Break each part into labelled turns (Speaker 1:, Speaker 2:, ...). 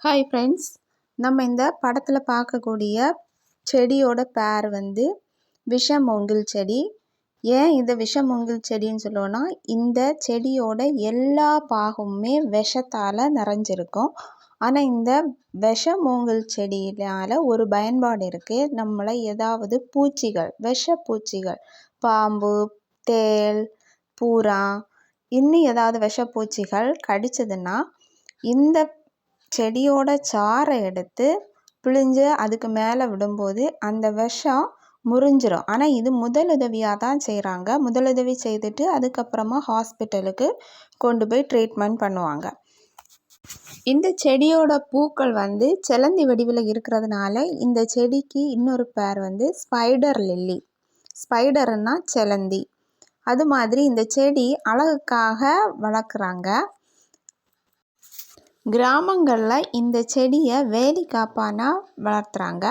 Speaker 1: Hi friends நம்ம இந்த படத்தில் பார்க்கக்கூடிய செடியோட பேர் வந்து விஷமூங்கில் செடி. ஏன் இந்த விஷமூங்கில் செடின்னு சொல்லுவோன்னா இந்த செடியோட எல்லா பாகமுமே விஷத்தால் நிறைஞ்சிருக்கும். ஆனால் இந்த விஷமூங்கில் செடியினால் ஒரு பயன்பாடு இருக்குது நம்மளை ஏதாவது பூச்சிகள் விஷ பூச்சிகள் பாம்பு தேல் பூரா இன்னும் ஏதாவது விஷப்பூச்சிகள் கடிச்சதுன்னா இந்த செடியோட சாறை எடுத்து பிழிஞ்சு அதுக்கு மேலே விடும்போது அந்த விஷம் முறிஞ்சிரும். ஆனால் இது முதலுதவியாக தான் செய்கிறாங்க முதலுதவி செய்துட்டு அதுக்கப்புறமா ஹாஸ்பிட்டலுக்கு கொண்டு போய் ட்ரீட்மெண்ட் பண்ணுவாங்க. இந்த செடியோட பூக்கள் வந்து செலந்தி வடிவில் இருக்கிறதுனால இந்த செடிக்கு இன்னொரு பேர் வந்து ஸ்பைடர் லில்லி. ஸ்பைடர்னால் செலந்தி. அது மாதிரி இந்த செடி அழகுக்காக வளர்க்குறாங்க. கிராமங்களில் இந்த செடியை வேலி காப்பானாக வளர்த்துறாங்க.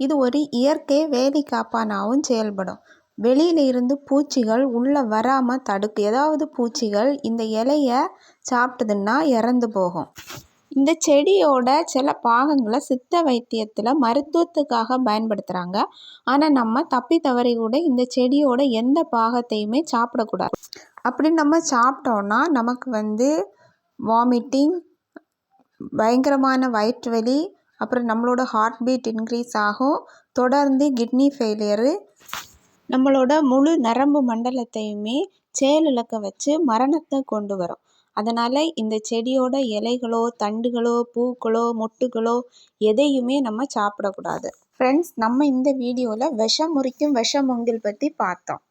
Speaker 1: இது ஒரு இயற்கை வேலி காப்பானாகவும் செயல்படும். வெளியில் இருந்து பூச்சிகள் உள்ளே வராமல் தடுக்கும் ஏதாவது பூச்சிகள் இந்த இலையை சாப்பிட்டதுன்னா இறந்து போகும். இந்த செடியோட சில பாகங்களை சித்த வைத்தியத்தில் மருத்துவத்துக்காக பயன்படுத்துகிறாங்க ஆனால் நம்ம தப்பி தவறி கூட இந்த செடியோட எந்த பாகத்தையுமே சாப்பிடக்கூடாது. அப்படி நம்ம சாப்பிட்டோன்னா நமக்கு வந்து வாமிட்டிங் பயங்கரமான வயிற்று வலி அப்புறம் நம்மளோட ஹார்ட் பீட் இன்க்ரீஸ் ஆகும். தொடர்ந்து கிட்னி ஃபெயிலியரு நம்மளோட முழு நரம்பு மண்டலத்தையுமே செயலிழக்க வச்சு மரணத்தை கொண்டு வரும். அதனால் இந்த செடியோட இலைகளோ தண்டுகளோ பூக்களோ மொட்டுகளோ எதையுமே நம்ம சாப்பிடக்கூடாது. ஃப்ரெண்ட்ஸ் நம்ம இந்த வீடியோவில் விஷம் முறிக்கும் விஷமுங்கில் பற்றி பார்த்தோம்.